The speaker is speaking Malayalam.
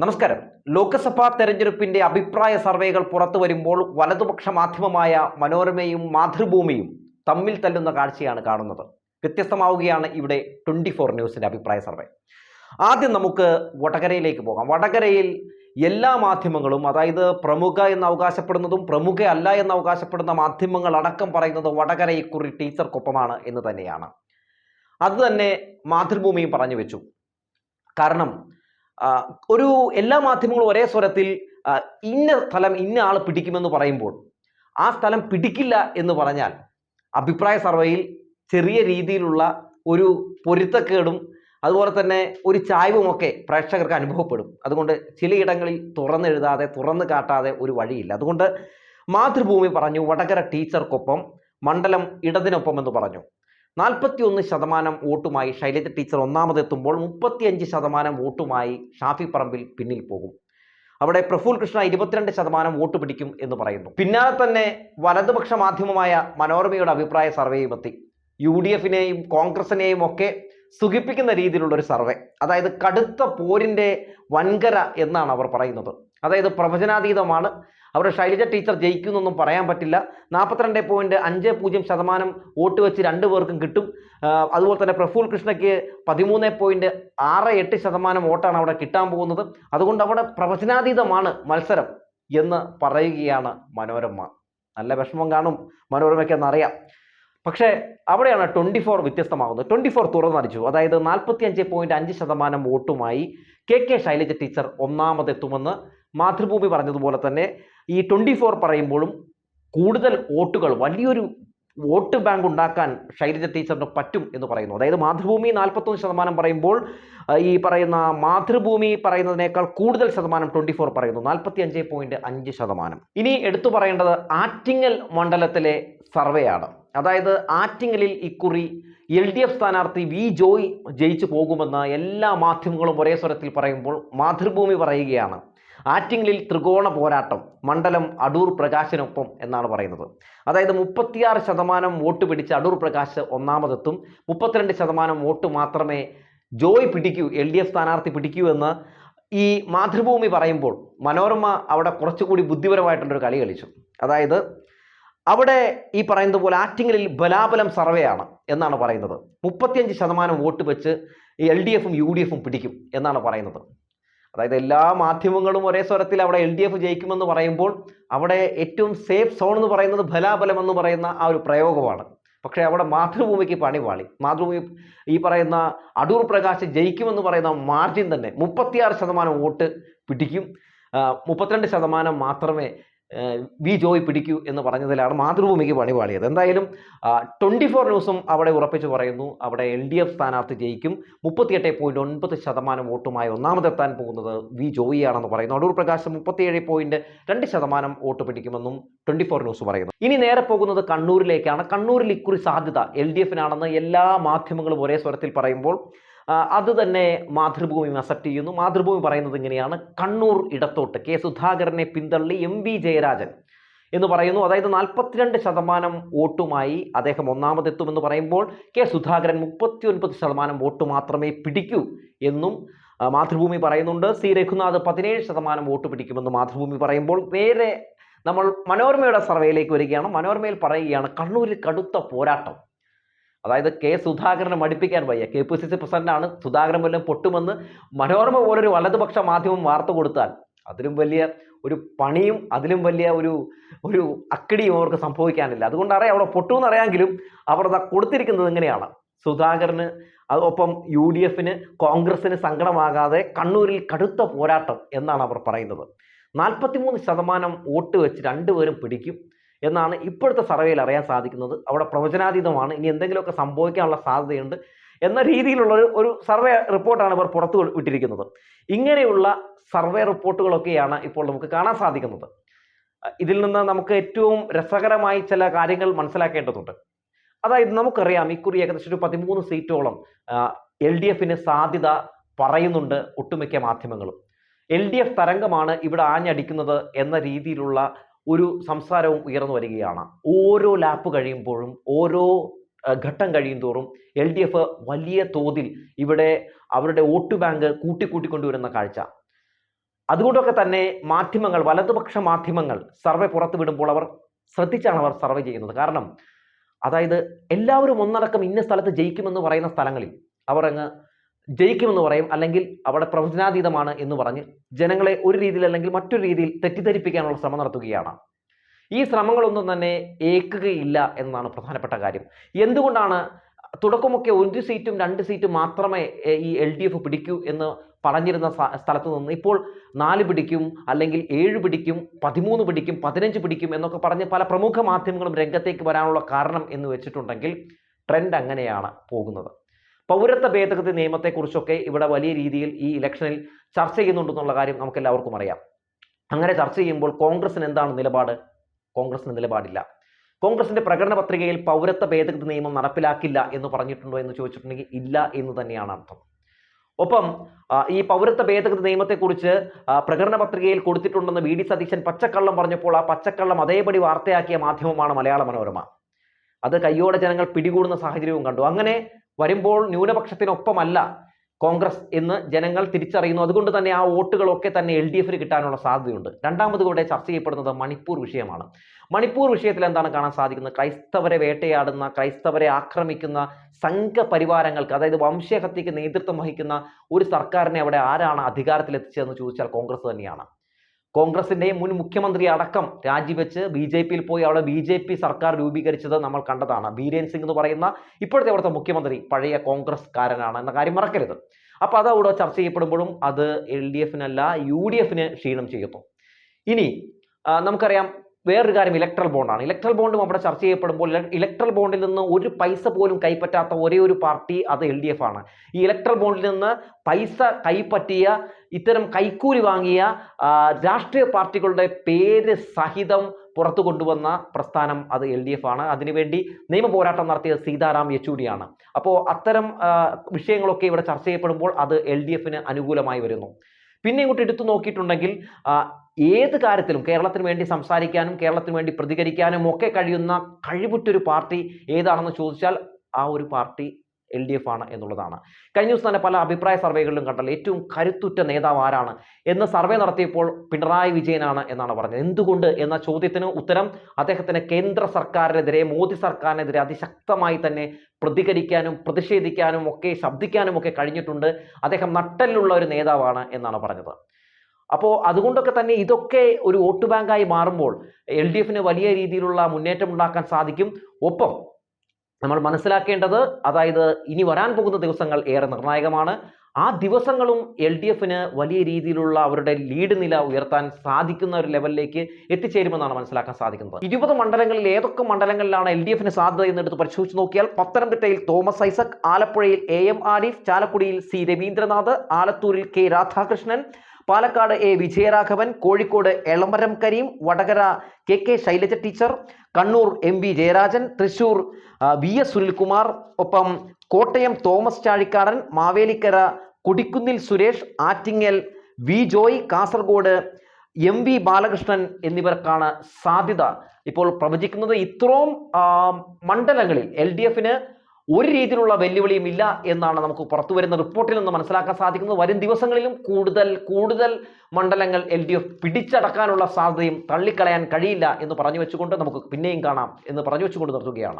നമസ്കാരം. ലോക്സഭാ തെരഞ്ഞെടുപ്പിന്റെ അഭിപ്രായ സർവേകൾ പുറത്തു വരുമ്പോൾ വലതുപക്ഷ മാധ്യമമായ മനോരമയും മാതൃഭൂമിയും തമ്മിൽ തല്ലുന്ന കാഴ്ചയാണ് കാണുന്നത്. വ്യത്യസ്തമാവുകയാണ് ഇവിടെ ട്വന്റി ഫോർ ന്യൂസിന്റെ അഭിപ്രായ സർവേ. ആദ്യം നമുക്ക് വടകരയിലേക്ക് പോകാം. വടകരയിൽ എല്ലാ മാധ്യമങ്ങളും അതായത് പ്രമുഖ എന്ന് അവകാശപ്പെടുന്നതും പ്രമുഖ അല്ല എന്ന് അവകാശപ്പെടുന്ന മാധ്യമങ്ങൾ അടക്കം പറയുന്നത് വടകര ഇക്കുറി ടീച്ചർക്കൊപ്പമാണ് എന്ന് തന്നെയാണ്. അത് തന്നെ മാതൃഭൂമിയും പറഞ്ഞു വെച്ചു. കാരണം ഒരു എല്ലാ മാധ്യമങ്ങളും ഒരേ സ്വരത്തിൽ ഇന്ന സ്ഥലം ഇന്ന ആൾ പിടിക്കുമെന്ന് പറയുമ്പോൾ ആ സ്ഥലം പിടിക്കില്ല എന്ന് പറഞ്ഞാൽ അഭിപ്രായ സർവേയിൽ ചെറിയ രീതിയിലുള്ള ഒരു പൊരുത്തക്കേടും അതുപോലെ തന്നെ ഒരു ചായ്വുമൊക്കെ പ്രേക്ഷകർക്ക് അനുഭവപ്പെടും. അതുകൊണ്ട് ചിലയിടങ്ങളിൽ തുറന്നെഴുതാതെ തുറന്നു കാട്ടാതെ ഒരു വഴിയില്ല. അതുകൊണ്ട് മാതൃഭൂമി പറഞ്ഞു വടകര ടീച്ചർക്കൊപ്പം മണ്ഡലം ഇടതിനൊപ്പം എന്ന് പറഞ്ഞു. നാൽപ്പത്തിയൊന്ന് ശതമാനം വോട്ടുമായി ശൈലജ ടീച്ചർ ഒന്നാമതെത്തുമ്പോൾ മുപ്പത്തിയഞ്ച് ശതമാനം വോട്ടുമായി ഷാഫി പറമ്പിൽ പിന്നിൽ പോകും. അവിടെ പ്രഫുൽ കൃഷ്ണ ഇരുപത്തിരണ്ട് ശതമാനം വോട്ട് പിടിക്കും എന്ന് പറയുന്നു. പിന്നാലെ തന്നെ വലതുപക്ഷ മാധ്യമമായ മനോരമയുടെ അഭിപ്രായ സർവേയും എത്തി. യു ഡി എഫിനെയും കോൺഗ്രസിനെയും ഒക്കെ സുഖിപ്പിക്കുന്ന രീതിയിലുള്ള ഒരു സർവേ. അതായത് കടുത്ത പോരിന്റെ വൻകര എന്നാണ് അവർ പറയുന്നത്. അതായത് പ്രവചനാതീതമാണ്. അവിടെ ശൈലജ ടീച്ചർ ജയിക്കുന്നൊന്നും പറയാൻ പറ്റില്ല. നാൽപ്പത്തിരണ്ട് പോയിന്റ് അഞ്ച് പൂജ്യം ശതമാനം വോട്ട് വെച്ച് രണ്ടു പേർക്കും കിട്ടും. അതുപോലെ തന്നെ പ്രഫുൽ കൃഷ്ണയ്ക്ക് പതിമൂന്ന് പോയിന്റ് ആറ് എട്ട് ശതമാനം വോട്ടാണ് അവിടെ കിട്ടാൻ പോകുന്നത്. അതുകൊണ്ട് അവിടെ പ്രവചനാതീതമാണ് മത്സരം എന്ന് പറയുകയാണ് മനോരമ. നല്ല വിഷമം കാണും മനോരമയ്ക്ക് എന്നറിയാം. പക്ഷേ അവിടെയാണ് ട്വന്റി ഫോർ വ്യത്യസ്തമാകുന്നത്. ട്വന്റി ഫോർ തുറന്നടിച്ചു. അതായത് നാൽപ്പത്തി അഞ്ച് പോയിന്റ് അഞ്ച് ശതമാനം വോട്ടുമായി കെ കെ ശൈലജ ടീച്ചർ ഒന്നാമതെത്തുമെന്ന് മാതൃഭൂമി പറഞ്ഞതുപോലെ തന്നെ ഈ ട്വന്റി ഫോർ പറയുമ്പോഴും കൂടുതൽ വോട്ടുകൾ വലിയൊരു വോട്ട് ബാങ്ക് ഉണ്ടാക്കാൻ ശൈലജ ടീച്ചറിന് പറ്റും എന്ന് പറയുന്നു. അതായത് മാതൃഭൂമി നാൽപ്പത്തൊന്ന് ശതമാനം പറയുമ്പോൾ ഈ പറയുന്ന മാതൃഭൂമി പറയുന്നതിനേക്കാൾ കൂടുതൽ ശതമാനം ട്വന്റി ഫോർ പറയുന്നു. നാൽപ്പത്തി അഞ്ച് പോയിന്റ് അഞ്ച് ശതമാനം. ഇനി എടുത്തു പറയേണ്ടത് ആറ്റിങ്ങൽ മണ്ഡലത്തിലെ സർവേയാണ് അതായത് ആറ്റിങ്ങലിൽ ഇക്കുറി എൽ ഡി എഫ് സ്ഥാനാർത്ഥി വി ജോയ് ജയിച്ചു പോകുമെന്ന് എല്ലാ മാധ്യമങ്ങളും ഒരേ സ്വരത്തിൽ പറയുമ്പോൾ മാതൃഭൂമി പറയുകയാണ്. ആറ്റിങ്ങലിൽ ത്രികോണ പോരാട്ടം മണ്ഡലം അടൂർ പ്രകാശിനൊപ്പം എന്നാണ് പറയുന്നത്. അതായത് മുപ്പത്തിയാറ് ശതമാനം വോട്ട് പിടിച്ച് അടൂർ പ്രകാശ് ഒന്നാമതെത്തും. മുപ്പത്തിരണ്ട് ശതമാനം വോട്ട് മാത്രമേ ജോയ് പിടിക്കൂ എൽ ഡി എഫ് സ്ഥാനാർത്ഥി പിടിക്കൂ എന്ന് ഈ മാതൃഭൂമി പറയുമ്പോൾ മനോരമ അവിടെ കുറച്ചുകൂടി ബുദ്ധിപരമായിട്ടുള്ളൊരു കളി കളിച്ചു. അതായത് അവിടെ ഈ പറയുന്നത് പോലെ ആറ്റിങ്ങലിൽ ബലാബലം സർവേയാണ് എന്നാണ് പറയുന്നത്. മുപ്പത്തിയഞ്ച് ശതമാനം വോട്ട് വെച്ച് എൽ ഡി എഫും യു ഡി എഫും പിടിക്കും എന്നാണ് പറയുന്നത്. അതായത് എല്ലാ മാധ്യമങ്ങളും ഒരേ സ്വരത്തിൽ അവിടെ എൽ ഡി എഫ് ജയിക്കുമെന്ന് പറയുമ്പോൾ അവിടെ ഏറ്റവും സേഫ് സോൺ എന്ന് പറയുന്നത് ഫലാബലം എന്ന് പറയുന്ന ആ ഒരു പ്രയോഗമാണ്. പക്ഷേ അവിടെ മാതൃഭൂമിക്ക് പണി പാളി മാതൃഭൂമി ഈ പറയുന്ന അടൂർ പ്രകാശ് ജയിക്കുമെന്ന് പറയുന്ന മാർജിൻ തന്നെ മുപ്പത്തിയാറ് ശതമാനം വോട്ട് പിടിക്കും. മുപ്പത്തിരണ്ട് ശതമാനം മാത്രമേ വി ജോയ് പിടിക്കൂ എന്ന് പറഞ്ഞതിലാണ് മാതൃഭൂമിക്ക് പണി എന്തായാലും ട്വന്റി ഫോർ ന്യൂസും അവിടെ ഉറപ്പിച്ച് പറയുന്നു. അവിടെ എൽ ഡി എഫ് സ്ഥാനാർത്ഥി ജയിക്കും. മുപ്പത്തിയെട്ട് പോയിന്റ് ഒൻപത് ശതമാനം വോട്ടുമായി ഒന്നാമതെത്താൻ പോകുന്നത് വി ജോയി ആണെന്ന് പറയുന്നു. അടൂർ പ്രകാശ് മുപ്പത്തിയേഴ് പോയിന്റ് രണ്ട് ശതമാനം വോട്ട് പിടിക്കുമെന്നും ട്വന്റി ഫോർ ന്യൂസ് പറയുന്നു. ഇനി നേരെ പോകുന്നത് കണ്ണൂരിലേക്കാണ്. കണ്ണൂരിൽ ഇക്കുറി സാധ്യത എൽ ഡി എഫിനാണെന്ന് എല്ലാ മാധ്യമങ്ങളും ഒരേ സ്വരത്തിൽ പറയുമ്പോൾ അത് തന്നെ മാതൃഭൂമി അക്സെപ്റ്റ് ചെയ്യുന്നു. മാതൃഭൂമി പറയുന്നത് ഇങ്ങനെയാണ്. കണ്ണൂർ ഇടത്തോട്ട് കെ സുധാകരനെ പിന്തള്ളി എം വി ജയരാജൻ എന്ന് പറയുന്നു. അതായത് നാൽപ്പത്തിരണ്ട് ശതമാനം വോട്ടുമായി അദ്ദേഹം ഒന്നാമതെത്തുമെന്ന് പറയുമ്പോൾ കെ സുധാകരൻ മുപ്പത്തി ഒൻപത് ശതമാനം വോട്ട് മാത്രമേ പിടിക്കൂ എന്നും മാതൃഭൂമി പറയുന്നുണ്ട്. സി രഘുനാഥ് പതിനേഴ് ശതമാനം വോട്ട് പിടിക്കുമെന്ന് മാതൃഭൂമി പറയുമ്പോൾ നേരെ നമ്മൾ മനോരമയുടെ സർവേയിലേക്ക് വരികയാണ്. മനോരമയിൽ പറയുകയാണ് കണ്ണൂരിൽ കടുത്ത പോരാട്ടം. അതായത് കെ സുധാകരനെ മടിപ്പിക്കാൻ വയ്യ. കെ പി സി സി പ്രസിഡന്റാണ് സുധാകരൻ വല്ലതും പൊട്ടുമെന്ന് മനോരമ പോലൊരു വലതുപക്ഷ മാധ്യമം വാർത്ത കൊടുത്താൽ അതിലും വലിയ ഒരു പണിയും അതിലും വലിയ ഒരു ഒരു അക്കടിയും അവർക്ക് സംഭവിക്കാനില്ല. അതുകൊണ്ട് അറിയാം അവിടെ പൊട്ടുമെന്ന് അറിയാമെങ്കിലും അവർ കൊടുത്തിരിക്കുന്നത് എങ്ങനെയാണ് സുധാകരന് അതൊപ്പം യു ഡി എഫിന് കോൺഗ്രസിന് സങ്കടമാകാതെ കണ്ണൂരിൽ കടുത്ത പോരാട്ടം എന്നാണ് അവർ പറയുന്നത്. നാൽപ്പത്തിമൂന്ന് ശതമാനം വോട്ട് വെച്ച് രണ്ടുപേരും പിടിക്കും. എന്നാണ് ഇപ്പോഴത്തെ സർവേയിൽ അറിയാൻ സാധിക്കുന്നത്. അവിടെ പ്രവചനാതീതമാണ്. ഇനി എന്തെങ്കിലുമൊക്കെ സംഭവിക്കാനുള്ള സാധ്യതയുണ്ട് എന്ന രീതിയിലുള്ള ഒരു സർവേ റിപ്പോർട്ടാണ് ഇവർ പുറത്തു വിട്ടിരിക്കുന്നത്. ഇങ്ങനെയുള്ള സർവേ റിപ്പോർട്ടുകളൊക്കെയാണ് ഇപ്പോൾ നമുക്ക് കാണാൻ സാധിക്കുന്നത്. ഇതിൽ നിന്ന് നമുക്ക് ഏറ്റവും രസകരമായി ചില കാര്യങ്ങൾ മനസ്സിലാക്കേണ്ടതുണ്ട്. അതായത് നമുക്കറിയാം ഇക്കുറി ഏകദേശം ഒരു പതിമൂന്ന് സീറ്റോളം എൽ ഡി എഫിന് സാധ്യത പറയുന്നുണ്ട് ഒട്ടുമിക്ക മാധ്യമങ്ങളും. എൽ ഡി എഫ് തരംഗമാണ് ഇവിടെ ആഞ്ഞടിക്കുന്നത് എന്ന രീതിയിലുള്ള ഒരു സംസാരവും ഉയർന്നു വരികയാണ്. ഓരോ ലാപ്പ് കഴിയുമ്പോഴും ഓരോ ഘട്ടം കഴിയും തോറും എൽ ഡി എഫ് വലിയ തോതിൽ ഇവിടെ അവരുടെ വോട്ട് ബാങ്ക് കൂട്ടിക്കൂട്ടിക്കൊണ്ടുവരുന്ന കാഴ്ച. അതുകൊണ്ടൊക്കെ തന്നെ മാധ്യമങ്ങൾ വലതുപക്ഷ മാധ്യമങ്ങൾ സർവേ പുറത്തുവിടുമ്പോൾ അവർ ശ്രദ്ധിച്ചാണ് അവർ സർവേ ചെയ്യുന്നത്. കാരണം അതായത് എല്ലാവരും ഒന്നടക്കം ഇന്ന സ്ഥലത്ത് ജയിക്കുമെന്ന് പറയുന്ന സ്ഥലങ്ങളിൽ അവർ അങ്ങ് ജയിക്കുമെന്ന് പറയും അല്ലെങ്കിൽ അവിടെ പ്രവചനാതീതമാണ് എന്ന് പറഞ്ഞ് ജനങ്ങളെ ഒരു രീതിയിൽ അല്ലെങ്കിൽ മറ്റൊരു രീതിയിൽ തെറ്റിദ്ധരിപ്പിക്കാനുള്ള ശ്രമം നടത്തുകയാണ്. ഈ ശ്രമങ്ങളൊന്നും തന്നെ ഏക്കുകയില്ല എന്നതാണ് പ്രധാനപ്പെട്ട കാര്യം. എന്തുകൊണ്ടാണ് തുടക്കമൊക്കെ ഒരു സീറ്റും രണ്ട് സീറ്റും മാത്രമേ ഈ എൽ ഡി എഫ് പിടിക്കൂ എന്ന് പറഞ്ഞിരുന്ന സ്ഥലത്ത് നിന്ന് ഇപ്പോൾ നാല് പിടിക്കും അല്ലെങ്കിൽ ഏഴ് പിടിക്കും പതിമൂന്ന് പിടിക്കും പതിനഞ്ച് പിടിക്കും എന്നൊക്കെ പറഞ്ഞ് പല പ്രമുഖ മാധ്യമങ്ങളും രംഗത്തേക്ക് വരാനുള്ള കാരണം എന്ന് വെച്ചിട്ടുണ്ടെങ്കിൽ ട്രെൻഡ് അങ്ങനെയാണ് പോകുന്നത്. പൗരത്വ ഭേദഗതി നിയമത്തെക്കുറിച്ചൊക്കെ ഇവിടെ വലിയ രീതിയിൽ ഈ ഇലക്ഷനിൽ ചർച്ച ചെയ്യുന്നുണ്ടെന്നുള്ള കാര്യം നമുക്ക് എല്ലാവർക്കും അറിയാം. അങ്ങനെ ചർച്ച ചെയ്യുമ്പോൾ കോൺഗ്രസിന് എന്താണ് നിലപാട്? കോൺഗ്രസിന് നിലപാടില്ല. കോൺഗ്രസിന്റെ പ്രകടന പത്രികയിൽ പൗരത്വ ഭേദഗതി നിയമം നടപ്പിലാക്കില്ല എന്ന് പറഞ്ഞിട്ടുണ്ടോ എന്ന് ചോദിച്ചിട്ടുണ്ടെങ്കിൽ ഇല്ല എന്ന് തന്നെയാണ് അർത്ഥം. ഒപ്പം ഈ പൗരത്വ ഭേദഗതി നിയമത്തെക്കുറിച്ച് പ്രകടന പത്രികയിൽ കൊടുത്തിട്ടുണ്ടെന്ന് വി ഡി സതീശൻ പച്ചക്കള്ളം പറഞ്ഞപ്പോൾ ആ പച്ചക്കള്ളം അതേപടി വാർത്തയാക്കിയ മാധ്യമമാണ് മലയാള മനോരമ. അത് കയ്യോടെ ജനങ്ങൾ പിടികൂടുന്ന സാഹചര്യവും കണ്ടു. അങ്ങനെ വരുമ്പോൾ ന്യൂനപക്ഷത്തിനൊപ്പമല്ല കോൺഗ്രസ് എന്ന് ജനങ്ങൾ തിരിച്ചറിയുന്നു. അതുകൊണ്ട് തന്നെ ആ വോട്ടുകളൊക്കെ തന്നെ എൽ ഡി എഫിന് കിട്ടാനുള്ള സാധ്യതയുണ്ട്. രണ്ടാമത് ഇവിടെ ചർച്ച ചെയ്യപ്പെടുന്നത് മണിപ്പൂർ വിഷയമാണ്. മണിപ്പൂർ വിഷയത്തിൽ എന്താണ് കാണാൻ സാധിക്കുന്നത്? ക്രൈസ്തവരെ വേട്ടയാടുന്ന ക്രൈസ്തവരെ ആക്രമിക്കുന്ന സംഘപരിവാരങ്ങൾക്ക് അതായത് വംശഹത്യക്ക് നേതൃത്വം വഹിക്കുന്ന ഒരു സർക്കാരിനെ അവിടെ ആരാണ് അധികാരത്തിൽ അധികാരത്തിലെത്തിച്ചതെന്ന് ചോദിച്ചാൽ കോൺഗ്രസ് തന്നെയാണ്. കോൺഗ്രസിന്റെ മുൻ മുഖ്യമന്ത്രി അടക്കം രാജിവെച്ച് ബി ജെ പിയിൽ പോയി അവിടെ ബി ജെ പി സർക്കാർ രൂപീകരിച്ചത് നമ്മൾ കണ്ടതാണ്. ബീരേൻ സിംഗ് എന്ന് പറയുന്ന ഇപ്പോഴത്തെ അവിടുത്തെ മുഖ്യമന്ത്രി പഴയ കോൺഗ്രസ്കാരനാണ് എന്ന കാര്യം മറക്കരുത്. അപ്പോൾ അത് അവിടെ ചർച്ച ചെയ്യപ്പെടുമ്പോഴും അത് എൽ ഡി എഫിനല്ല യു ഡി എഫിന് ക്ഷീണം ചെയ്യുന്നു. ഇനി നമുക്കറിയാം വേറൊരു കാര്യം ഇലക്ട്രൽ ബോണ്ടാണ് ഇലക്ട്രൽ ബോണ്ടും അവിടെ ചർച്ച ചെയ്യപ്പെടുമ്പോൾ ഇല- ഇലക്ട്രൽ ബോണ്ടിൽ നിന്ന് ഒരു പൈസ പോലും കൈപ്പറ്റാത്ത ഒരേ ഒരു പാർട്ടി അത് എൽ ഡി എഫ് ആണ്. ഈ ഇലക്ട്രൽ ബോണ്ടിൽ നിന്ന് പൈസ കൈപ്പറ്റിയ ഇത്തരം കൈക്കൂലി വാങ്ങിയ രാഷ്ട്രീയ പാർട്ടികളുടെ പേര് സഹിതം പുറത്തു കൊണ്ടുവന്ന പ്രസ്ഥാനം അത് എൽ ഡി എഫ് ആണ്. അതിനുവേണ്ടി നിയമ പോരാട്ടം നടത്തിയത് സീതാറാം യെച്ചൂരിയാണ് അപ്പോൾ അത്തരം വിഷയങ്ങളൊക്കെ ഇവിടെ ചർച്ച ചെയ്യപ്പെടുമ്പോൾ അത് എൽ ഡി എഫിന് അനുകൂലമായി വരുന്നു. പിന്നെ ഇങ്ങോട്ട് എടുത്തു നോക്കിയിട്ടുണ്ടെങ്കിൽ ഏത് കാര്യത്തിലും കേരളത്തിന് വേണ്ടി സംസാരിക്കാനും കേരളത്തിന് വേണ്ടി പ്രതികരിക്കാനും ഒക്കെ കഴിയുന്ന കഴിവുറ്റൊരു പാർട്ടി ഏതാണെന്ന് ചോദിച്ചാൽ ആ ഒരു പാർട്ടി എൽ ഡി എഫ് ആണ് എന്നുള്ളതാണ്. കഴിഞ്ഞ ദിവസം തന്നെ പല അഭിപ്രായ സർവേകളിലും കണ്ടല്ലോ ഏറ്റവും കരുത്തുറ്റ നേതാവ് ആരാണ് എന്ന് സർവേ നടത്തിയപ്പോൾ പിണറായി വിജയനാണ് എന്നാണ് പറഞ്ഞത്. എന്തുകൊണ്ട് എന്ന ചോദ്യത്തിന് ഉത്തരം അദ്ദേഹത്തിന് കേന്ദ്ര സർക്കാരിനെതിരെ മോദി സർക്കാരിനെതിരെ അതിശക്തമായി തന്നെ പ്രതികരിക്കാനും പ്രതിഷേധിക്കാനും ഒക്കെ ശബ്ദിക്കാനും ഒക്കെ കഴിഞ്ഞിട്ടുണ്ട്. അദ്ദേഹം നട്ടലിലുള്ള ഒരു നേതാവാണ് എന്നാണ് പറഞ്ഞത്. അപ്പോൾ അതുകൊണ്ടൊക്കെ തന്നെ ഇതൊക്കെ ഒരു വോട്ട് ബാങ്കായി മാറുമ്പോൾ എൽ ഡി എഫിന് വലിയ രീതിയിലുള്ള മുന്നേറ്റം ഉണ്ടാക്കാൻ സാധിക്കും. ഒപ്പം നമ്മൾ മനസ്സിലാക്കേണ്ടത് അതായത് ഇനി വരാൻ പോകുന്ന ദിവസങ്ങൾ ഏറെ നിർണായകമാണ്. ആ ദിവസങ്ങളും എൽ ഡി എഫിന് വലിയ രീതിയിലുള്ള അവരുടെ ലീഡ് നില ഉയർത്താൻ സാധിക്കുന്ന ഒരു ലെവലിലേക്ക് എത്തിച്ചേരുമെന്നാണ് മനസ്സിലാക്കാൻ സാധിക്കുന്നത്. ഇരുപത് മണ്ഡലങ്ങളിൽ ഏതൊക്കെ മണ്ഡലങ്ങളിലാണ് എൽ ഡി എഫിന് സാധ്യത എന്നെടുത്ത് പരിശോധിച്ച് നോക്കിയാൽ പത്തനംതിട്ടയിൽ തോമസ് ഐസക് ആലപ്പുഴയിൽ എ എം ആരിഫ് ചാലക്കുടിയിൽ C Ravindranath ആലത്തൂരിൽ K Radhakrishnan Palakkad A Vijayaraghavan Kozhikode Elamaram Kareem Vadakara K K Shailaja teacher Kannur M V Jayarajan Thrissur V S Sunilkumar ഒപ്പം Kottayam Thomas Chazhikadan Mavelikkara Kodikunnil Suresh Attingal V Joy Kasaragod M V Balakrishnan എന്നിവർക്കാണ് സാധ്യത. ഇപ്പോൾ പ്രവചിക്കുന്നത് ഇത്രയും മണ്ഡലങ്ങളിൽ എൽ ഡി എഫിന് ഒരു രീതിയിലുള്ള വെല്ലുവിളിയും ഇല്ല എന്നാണ് നമുക്ക് പുറത്തു വരുന്ന റിപ്പോർട്ടിൽ നിന്ന് മനസ്സിലാക്കാൻ സാധിക്കുന്നത്. വരും ദിവസങ്ങളിലും കൂടുതൽ കൂടുതൽ മണ്ഡലങ്ങൾ എൽ ഡി എഫ് പിടിച്ചടക്കാനുള്ള സാധ്യതയും തള്ളിക്കളയാൻ കഴിയില്ല എന്ന് പറഞ്ഞു വെച്ചുകൊണ്ട് നമുക്ക് പിന്നെയും കാണാം എന്ന് പറഞ്ഞു വെച്ചുകൊണ്ട് നിർത്തുകയാണ്.